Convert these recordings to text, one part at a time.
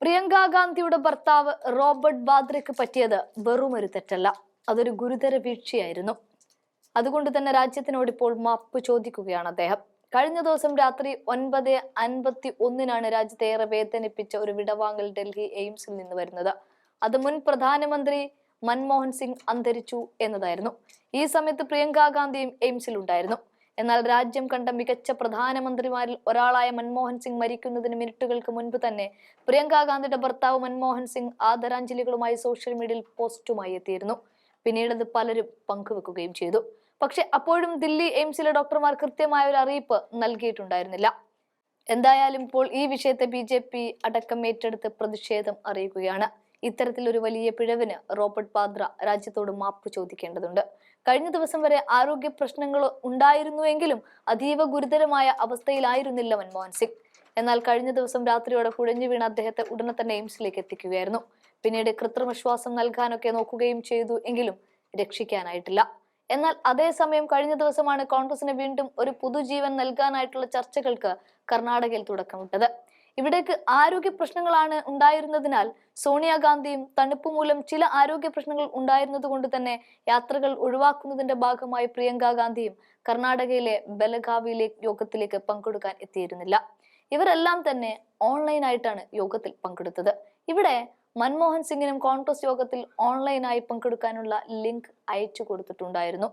പ്രിയങ്ക ഗാന്ധിയുടെ ഭർത്താവ് റോബർട്ട് വാദ്രയ്ക്ക് പറ്റിയത് ഒരു തെറ്റല്ല. അതൊരു ഗുരുതര വീഴ്ചയായിരുന്നു. അതുകൊണ്ട് തന്നെ രാജ്യത്തിനോട് ഇപ്പോൾ മാപ്പ് ചോദിക്കുകയാണ് അദ്ദേഹം. കഴിഞ്ഞ ദിവസം രാത്രി ഒൻപത് അൻപത്തി ഒന്നിനാണ് രാജ്യത്തെ ഏറെ വേദനിപ്പിച്ച ഒരു വിടവാങ്ങൽ ഡൽഹി എയിംസിൽ നിന്ന് വരുന്നത്. അത് മുൻ പ്രധാനമന്ത്രി മൻമോഹൻ സിംഗ് അന്തരിച്ചു എന്നതായിരുന്നു. ഈ സമയത്ത് പ്രിയങ്ക ഗാന്ധിയും എയിംസിൽ ഉണ്ടായിരുന്നു എന്നാൽ രാജ്യം കണ്ട മികച്ച പ്രധാനമന്ത്രിമാരിൽ ഒരാളായ മൻമോഹൻ സിംഗ് മരിക്കുന്നതിന് മിനിറ്റുകൾക്ക് മുൻപ് തന്നെ പ്രിയങ്ക ഗാന്ധിയുടെ ഭർത്താവ് മൻമോഹൻ സിംഗ് ആദരാഞ്ജലികളുമായി സോഷ്യൽ മീഡിയയിൽ പോസ്റ്റുമായി എത്തിയിരുന്നു. പിന്നീട് അത് പലരും പങ്കുവെക്കുകയും ചെയ്തു. പക്ഷെ അപ്പോഴും ദില്ലി എയിംസിലെ ഡോക്ടർമാർ കൃത്യമായ ഒരു അറിയിപ്പ് നൽകിയിട്ടുണ്ടായിരുന്നില്ല. എന്തായാലും ഇപ്പോൾ ഈ വിഷയത്തെ ബി ജെ പി അടക്കം ഏറ്റെടുത്ത് പ്രതിഷേധം അറിയിക്കുകയാണ്. ഇത്തരത്തിലൊരു വലിയ പിഴവിന് റോബർട്ട് പാദ്ര രാജ്യത്തോട് മാപ്പ് ചോദിക്കേണ്ടതുണ്ട്. കഴിഞ്ഞ ദിവസം വരെ ആരോഗ്യ പ്രശ്നങ്ങൾ ഉണ്ടായിരുന്നുവെങ്കിലും അതീവ ഗുരുതരമായ അവസ്ഥയിലായിരുന്നില്ല മൻമോഹൻ സിംഗ്. എന്നാൽ കഴിഞ്ഞ ദിവസം രാത്രിയോടെ കുഴഞ്ഞു വീണ അദ്ദേഹത്തെ ഉടനെ തന്നെ എയിംസിലേക്ക് എത്തിക്കുകയായിരുന്നു. പിന്നീട് കൃത്രിമ ശ്വാസം നൽകാനൊക്കെ നോക്കുകയും ചെയ്തു എങ്കിലും രക്ഷിക്കാനായിട്ടില്ല. എന്നാൽ അതേസമയം കഴിഞ്ഞ ദിവസമാണ് കോൺഗ്രസിന് വീണ്ടും ഒരു പുതുജീവൻ നൽകാനായിട്ടുള്ള ചർച്ചകൾക്ക് കർണാടകയിൽ തുടക്കമിട്ടത്. ഇവിടേക്ക് ആരോഗ്യ പ്രശ്നങ്ങളാണ് ഉണ്ടായിരുന്നതിനാൽ സോണിയാഗാന്ധിയും തണുപ്പ് മൂലം ചില ആരോഗ്യ പ്രശ്നങ്ങൾ ഉണ്ടായിരുന്നത് കൊണ്ട് തന്നെ യാത്രകൾ ഒഴിവാക്കുന്നതിന്റെ ഭാഗമായി പ്രിയങ്ക ഗാന്ധിയും കർണാടകയിലെ ബലഗാവിയിലെ യോഗത്തിലേക്ക് പങ്കെടുക്കാൻ എത്തിയിരുന്നില്ല. ഇവരെല്ലാം തന്നെ ഓൺലൈനായിട്ടാണ് യോഗത്തിൽ പങ്കെടുത്തത്. ഇവിടെ മൻമോഹൻ സിംഗിനും കോൺഗ്രസ് യോഗത്തിൽ ഓൺലൈനായി പങ്കെടുക്കാനുള്ള ലിങ്ക് അയച്ചു കൊടുത്തിട്ടുണ്ടായിരുന്നു.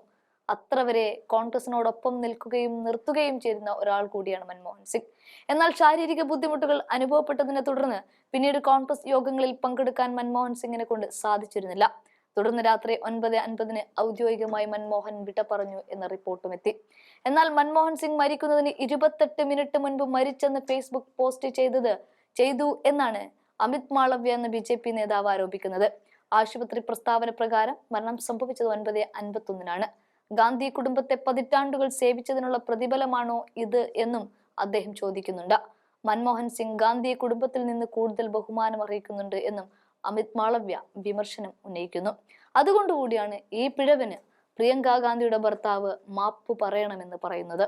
അത്ര വരെ കോൺഗ്രസിനോടൊപ്പം നിൽക്കുകയും നിർത്തുകയും ചെയ്യുന്ന ഒരാൾ കൂടിയാണ് മൻമോഹൻ സിംഗ്. എന്നാൽ ശാരീരിക ബുദ്ധിമുട്ടുകൾ അനുഭവപ്പെട്ടതിനെ തുടർന്ന് പിന്നീട് കോൺഗ്രസ് യോഗങ്ങളിൽ പങ്കെടുക്കാൻ മൻമോഹൻ സിംഗിനെ കൊണ്ട് സാധിച്ചിരുന്നില്ല. തുടർന്ന് രാത്രി ഒൻപത് അൻപതിന് ഔദ്യോഗികമായി മൻമോഹൻ വിട പറഞ്ഞു എന്ന റിപ്പോർട്ടും എത്തി. എന്നാൽ മൻമോഹൻ സിംഗ് മരിക്കുന്നതിന് ഇരുപത്തെട്ട് മിനിറ്റ് മുൻപ് മരിച്ചെന്ന് ഫേസ്ബുക്ക് പോസ്റ്റ് ചെയ്തത് ചെയ്തു എന്നാണ് അമിത് മാളവ്യ എന്ന ബി ജെ പി നേതാവ് ആരോപിക്കുന്നത്. ആശുപത്രി പ്രസ്താവന പ്രകാരം മരണം സംഭവിച്ചത് ഒൻപത് അൻപത്തൊന്നിനാണ്. ഗാന്ധി കുടുംബത്തെ പതിറ്റാണ്ടുകൾ സേവിച്ചതിനുള്ള പ്രതിഫലമാണോ ഇത് എന്നും അദ്ദേഹം ചോദിക്കുന്നുണ്ട്. മൻമോഹൻ സിംഗ് ഗാന്ധി കുടുംബത്തിൽ നിന്ന് കൂടുതൽ ബഹുമാനം അറിയിക്കുന്നുണ്ട് എന്നും അമിത് മാളവ്യ വിമർശനം ഉന്നയിക്കുന്നു. അതുകൊണ്ടുകൂടിയാണ് ഈ പിഴവിന് പ്രിയങ്ക ഗാന്ധിയുടെ ഭർത്താവ് മാപ്പ് പറയണമെന്ന് പറയുന്നത്.